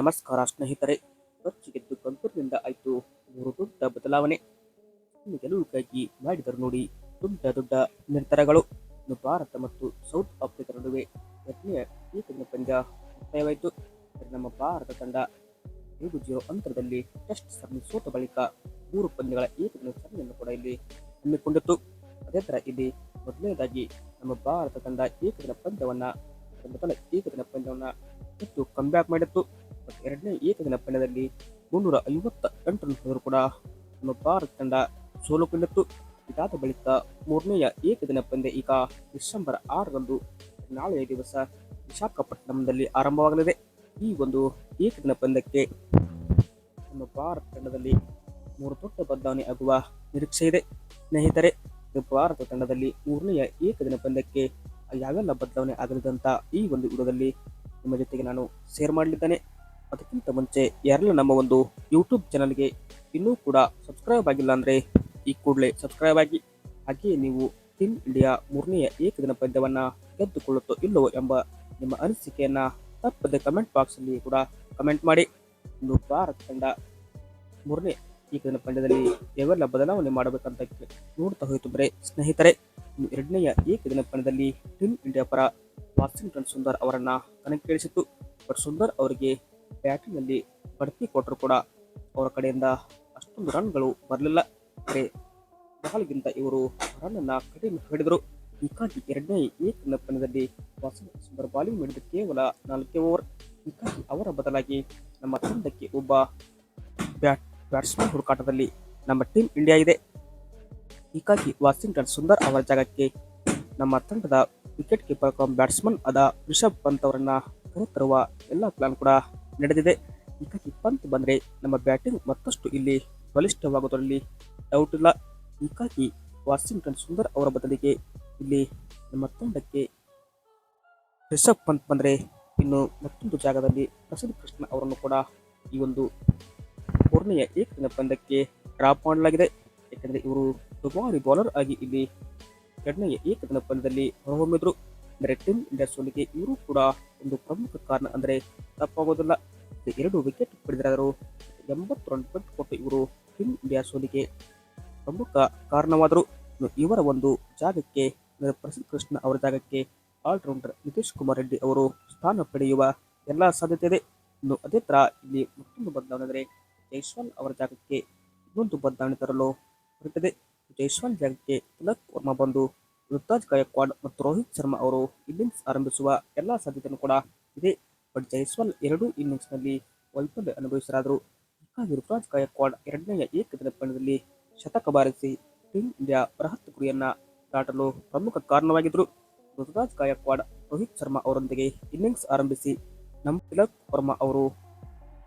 ನಮಸ್ಕಾರ ಸ್ನೇಹಿತರೆ. ಖರ್ಚು ಗೆದ್ದು ಆಯಿತು. ಮೂರು ದೊಡ್ಡ ಬದಲಾವಣೆ. ಗೆಲುವಿಗಾಗಿ ಮಾಡಿದರು ನೋಡಿ, ದೊಡ್ಡ ದೊಡ್ಡ ನಿರ್ಧಾರಗಳು. ಇನ್ನು ಭಾರತ ಮತ್ತು ಸೌತ್ ಆಫ್ರಿಕಾ ನಡುವೆ ಎರಡನೆಯ ಏಕದಿನ ಪಂದ್ಯ ಮುಕ್ತಾಯವಾಯಿತು. ನಮ್ಮ ಭಾರತ ತಂಡ ಏಳು ಜೀರೋ ಅಂತರದಲ್ಲಿ ಟೆಸ್ಟ್ ಸರಣಿ ಸೋತ ಬಳಿಕ ಮೂರು ಪಂದ್ಯಗಳ ಏಕದಿನ ಸರಣಿಯನ್ನು ಕೂಡ ಇಲ್ಲಿ ಹಮ್ಮಿಕೊಂಡಿತ್ತು. ಅದೇ ಥರ ಇಲ್ಲಿ ಮೊದಲನೇದಾಗಿ ನಮ್ಮ ಭಾರತ ತಂಡ ಏಕದಿನ ಪಂದ್ಯವನ್ನು, ಮೊದಲ ಏಕದಿನ ಪಂದ್ಯವನ್ನು ಹೆಚ್ಚು ಬ್ಯಾಕ್ ಮಾಡಿತ್ತು. ಎರಡನೇ ಏಕದಿನ ಪಂದ್ಯದಲ್ಲಿ ಮುನ್ನೂರ ಐವತ್ತ ಎಂಟು ರನ್ ಕೂಡ ನಮ್ಮ ಭಾರತ ತಂಡ ಸೋಲು ಕಂಡಿತ್ತು. ಇದಾದ ಬಳಿಕ ಮೂರನೆಯ ಏಕದಿನ ಪಂದ್ಯ ಈಗ ಡಿಸೆಂಬರ್ ಆರರಂದು ನಾಳೆಯ ದಿವಸ ವಿಶಾಖಪಟ್ಟಣಂನಲ್ಲಿ ಆರಂಭವಾಗಲಿದೆ. ಈ ಒಂದು ಏಕದಿನ ಪಂದ್ಯಕ್ಕೆ ನಮ್ಮ ಭಾರತ ತಂಡದಲ್ಲಿ ಮೂರು ದೊಡ್ಡ ಬದಲಾವಣೆ ಆಗುವ ನಿರೀಕ್ಷೆ ಇದೆ. ಸ್ನೇಹಿತರೆ ಭಾರತ ತಂಡದಲ್ಲಿ ಮೂರನೆಯ ಏಕದಿನ ಪಂದ್ಯಕ್ಕೆ ಯಾವೆಲ್ಲ ಬದಲಾವಣೆ ಆಗಲಿದೆ ಈ ಒಂದು ವಿಡಿಯೋದಲ್ಲಿ ನಿಮ್ಮ ಜೊತೆಗೆ ನಾನು ಶೇರ್ ಮಾಡಲಿದ್ದೇನೆ. ಅದಕ್ಕಿಂತ ಮುಂಚೆ ಯಾರೆಲ್ಲ ನಮ್ಮ ಒಂದು ಯೂಟ್ಯೂಬ್ ಚಾನಲ್ಗೆ ಇನ್ನೂ ಕೂಡ ಸಬ್ಸ್ಕ್ರೈಬ್ ಆಗಿಲ್ಲ ಅಂದರೆ ಈ ಕೂಡಲೇ ಸಬ್ಸ್ಕ್ರೈಬ್ ಆಗಿ. ಹಾಗೆಯೇ ನೀವು ಟೀಮ್ ಇಂಡಿಯಾ ಮೂರನೆಯ ಏಕದಿನ ಪಂದ್ಯವನ್ನು ಗೆದ್ದುಕೊಳ್ಳುತ್ತೋ ಇಲ್ಲವೋ ಎಂಬ ನಿಮ್ಮ ಅನಿಸಿಕೆಯನ್ನು ತಪ್ಪದೆ ಕಮೆಂಟ್ ಬಾಕ್ಸಲ್ಲಿ ಕೂಡ ಕಮೆಂಟ್ ಮಾಡಿ. ಇನ್ನು ಭಾರತ ತಂಡ ಮೂರನೇ ಏಕದಿನ ಪಂದ್ಯದಲ್ಲಿ ಯಾವೆಲ್ಲ ಬದಲಾವಣೆ ಮಾಡಬೇಕಂತ ನೋಡ್ತಾ ಹೋಯಿತು ಬರೇ ಸ್ನೇಹಿತರೆ ಎರಡನೆಯ ಏಕದಿನ ಪಂದ್ಯದಲ್ಲಿ ಟೀಮ್ ಇಂಡಿಯಾ ಪರ ವಾಷಿಂಗ್ಟನ್ ಸುಂದರ್ ಅವರನ್ನು ಕಣಕ್ಕಿಳಿಸಿತ್ತು. ಬಟ್ ಸುಂದರ್ ಅವರಿಗೆ ಬ್ಯಾಟಿಂಗ್ನಲ್ಲಿ ಬಡ್ತಿ ಕೊಟ್ಟರು ಕೂಡ ಅವರ ಕಡೆಯಿಂದ ಅಷ್ಟೊಂದು ರನ್ಗಳು ಬರಲಿಲ್ಲ. ಆದರೆ ಬಾಲ್ಗಿಂತ ಇವರು ರನ್ನನ್ನು ಕಡಿಮೆ ಹಿಡಿದರು. ಹೀಗಾಗಿ ಎರಡನೇ ಏಕದಿನ ಪಂದ್ಯದಲ್ಲಿ ವಾಷಿಂಗ್ಟನ್ ಸುಂದರ್ ಬಾಲಿಂಗ್ ಮಾಡಿದ ಕೇವಲ ನಾಲ್ಕೇ ಓವರ್. ಹೀಗಾಗಿ ಅವರ ಬದಲಾಗಿ ನಮ್ಮ ತಂಡಕ್ಕೆ ಒಬ್ಬ ಬ್ಯಾಟ್, ಬ್ಯಾಟ್ಸ್ಮನ್ ಹುಡುಕಾಟದಲ್ಲಿ ನಮ್ಮ ಟೀಮ್ ಇಂಡಿಯಾ ಇದೆ. ಹೀಗಾಗಿ ವಾಷಿಂಗ್ಟನ್ ಸುಂದರ್ ಅವರ ಜಾಗಕ್ಕೆ ನಮ್ಮ ತಂಡದ ವಿಕೆಟ್ ಕೀಪರ್ ಕಮ್ ಬ್ಯಾಟ್ಸ್ಮನ್ ಆದ ರಿಷಬ್ ಪಂತ್ ಅವರನ್ನು ಕರೆತರುವ ಎಲ್ಲ ಪ್ಲಾನ್ ಕೂಡ ನಡೆದಿದೆ. ಹೀಗಾಗಿ ಪಂತ್ ಬಂದರೆ ನಮ್ಮ ಬ್ಯಾಟಿಂಗ್ ಮತ್ತಷ್ಟು ಇಲ್ಲಿ ಬಲಿಷ್ಠವಾಗುವುದರಲ್ಲಿ ಡೌಟ್ ಇಲ್ಲ. ಹೀಗಾಗಿ ವಾಷಿಂಗ್ಟನ್ ಸುಂದರ್ ಅವರ ಬದಲಿಗೆ ಇಲ್ಲಿ ನಮ್ಮ ತಂಡಕ್ಕೆ ರಿಷಬ್ ಪಂತ್ ಬಂದರೆ ಇನ್ನು ಮತ್ತೊಂದು ಜಾಗದಲ್ಲಿ ಪ್ರಸಿದ್ಧ ಕೃಷ್ಣ ಅವರನ್ನು ಕೂಡ ಈ ಒಂದು ಮೂರನೆಯ ಏಕದಿನ ಪಂದ್ಯಕ್ಕೆ ಡ್ರಾಪ್ ಮಾಡಲಾಗಿದೆ. ಏಕೆಂದರೆ ಇವರು ದುಬಾರಿ ಬೌಲರ್ ಆಗಿ ಇಲ್ಲಿ ಎರಡನೆಯ ಏಕದಿನ ಪಂದ್ಯದಲ್ಲಿ ಹೊರಹೊಮ್ಮಿದ್ರು. ಅಂದರೆ ಟೀಮ್ ಇಂಡಿಯಾ ಸೋಲಿಗೆ ಇವರು ಕೂಡ ಒಂದು ಪ್ರಮುಖ ಕಾರಣ ಅಂದರೆ ತಪ್ಪಾಗೋದಿಲ್ಲ. ಇದು ಎರಡು ವಿಕೆಟ್ ಪಡೆದರಾದರು ಎಂಬತ್ತು ರನ್ ಕೊಟ್ಟು ಇವರು ಟೀಮ್ ಇಂಡಿಯಾ ಸೋಲಿಗೆ ಪ್ರಮುಖ ಕಾರಣವಾದರು. ಇವರ ಒಂದು ಜಾಗಕ್ಕೆ ಪ್ರಸಿದ್ಧ ಕೃಷ್ಣ ಅವರ ಜಾಗಕ್ಕೆ ಆಲ್ರೌಂಡರ್ ನಿತೀಶ್ ಕುಮಾರ್ ರೆಡ್ಡಿ ಅವರು ಸ್ಥಾನ ಪಡೆಯುವ ಎಲ್ಲ ಸಾಧ್ಯತೆ ಇದೆ. ಇನ್ನು ಅದೇ ಥರ ಇಲ್ಲಿ ಮತ್ತೊಂದು ಬದಲಾವಣೆ ಅಂದರೆ ಜೈಸ್ವಾಲ್ ಅವರ ಜಾಗಕ್ಕೆ ಇನ್ನೊಂದು ಬದಲಾವಣೆ ತರಲು ಹೊರಟಿದೆ. ಜೈಸ್ವಾಲ್ ಜಾಗಕ್ಕೆ ತಿಲಕ್ ವರ್ಮಾ ಬಂದು ಋತುರಾಜ್ ಗಾಯಕ್ವಾಡ್ ಮತ್ತು ರೋಹಿತ್ ಶರ್ಮಾ ಅವರು ಇನ್ನಿಂಗ್ಸ್ ಆರಂಭಿಸುವ ಎಲ್ಲ ಸಾಧ್ಯತೆಯನ್ನು ಕೂಡ ಇದೆ. ಬಟ್ ಜೈಸ್ವಾಲ್ ಎರಡೂ ಇನ್ನಿಂಗ್ಸ್ನಲ್ಲಿ ವೈಫಲ್ಯ ಅನುಭವಿಸಲಾದರು ಹೀಗಾಗಿ ಋತುರಾಜ್ ಗಾಯಕ್ವಾಡ್ ಎರಡನೆಯ ಏಕದಿನ ಪಂದ್ಯದಲ್ಲಿ ಶತಕ ಬಾರಿಸಿ ಟೀಮ್ ಇಂಡಿಯಾ ಬೃಹತ್ ಗುರಿಯನ್ನು ದಾಟಲು ಪ್ರಮುಖ ಕಾರಣವಾಗಿದ್ದರು. ಋತುರಾಜ್ ಗಾಯಕ್ವಾಡ್ ರೋಹಿತ್ ಶರ್ಮಾ ಅವರೊಂದಿಗೆ ಇನ್ನಿಂಗ್ಸ್ ಆರಂಭಿಸಿ ನಮ್ಮ ತಿಲಕ್ ವರ್ಮಾ ಅವರು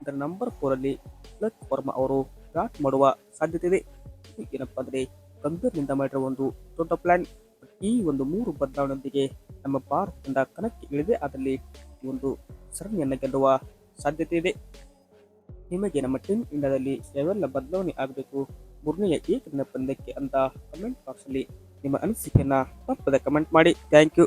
ಇದರ ನಂಬರ್ ಫೋರಲ್ಲಿ ತಿಲಕ್ ವರ್ಮಾ ಅವರು ಬ್ಯಾಟ್ ಮಾಡುವ ಸಾಧ್ಯತೆ ಇದೆ ಏನಪ್ಪ ಅಂದರೆ ಗಂಭೀರ್ನಿಂದ ಮಾಡಿರುವ ಒಂದು ದೊಡ್ಡ ಪ್ಲಾನ್ ಈ ಒಂದು ಮೂರು ಬದಲಾವಣೆಯೊಂದಿಗೆ ನಮ್ಮ ಭಾರತದಿಂದ ತಂಡ ಕಣಕ್ಕೆ ಇಳಿದೇ ಆದಲ್ಲಿ ಒಂದು ಸರಣಿಯನ್ನು ಗೆಲ್ಲುವ ಸಾಧ್ಯತೆ ಇದೆ ನಿಮಗೆ ನಮ್ಮ ಟೀಮ್ ಇಂಡಿಯಾದಲ್ಲಿ ಯಾವೆಲ್ಲ ಬದಲಾವಣೆ ಆಗಬೇಕು? ಮೂರನೆಯ ಏಕದಿನ ಪಂದ್ಯಕ್ಕೆ ಅಂತ ಕಮೆಂಟ್ ಬಾಕ್ಸಲ್ಲಿ ನಿಮ್ಮ ಅನಿಸಿಕೆಯನ್ನ ತಪ್ಪದೆ ಕಮೆಂಟ್ ಮಾಡಿ. Thank you